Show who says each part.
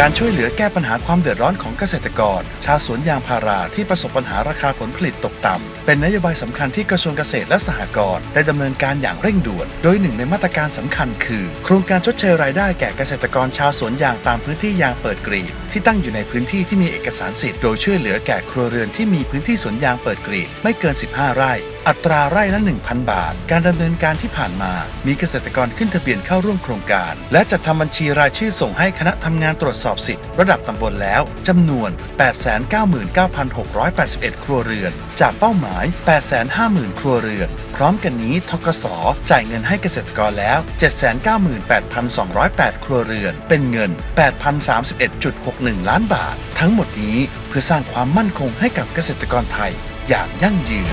Speaker 1: การช่วยเหลือแก้ปัญหาความเดือดร้อนของเกษตรกร ชาวสวนยางพาราที่ประสบปัญหาราคาผลผลิตตกต่ำ เป็นนโยบายสำคัญที่กระทรวงเกษตรและสหกรณ์ได้ดำเนินการอย่างเร่งด่วน โดยหนึ่งในมาตรการสำคัญคือ โครงการชดเชยรายได้แก่เกษตรกรชาวสวนยางตามพื้นที่ยางเปิดกรีดที่ตั้งอยู่ในพื้นที่ที่มีเอกสารสิทธิ์โดยช่วยเหลือแก่ครัวเรือนที่มีพื้นที่สวนยางเปิดกรีดไม่เกิน 15 ไร่อัตราไร่ละ 1,000 บาท การดำเนินการที่ผ่านมา มีเกษตรกรขึ้นทะเบียนเข้าร่วมโครงการ และจัดทำบัญชีรายชื่อส่งให้คณะทำงานตรวจสอบสิทธิ์ระดับตำบลแล้วจำนวน 899,681 ครัวเรือน จากเป้าหมาย 850,000 ครัวเรือน พร้อมกันนี้ทกสจ่ายเงินให้เกษตรกรแล้ว 798,208 ครัวเรือน เป็นเงิน 8,031.61 ล้านบาท ทั้งหมดนี้เพื่อสร้างความมั่นคงให้กับเกษตรกรไทยอย่างยั่งยืน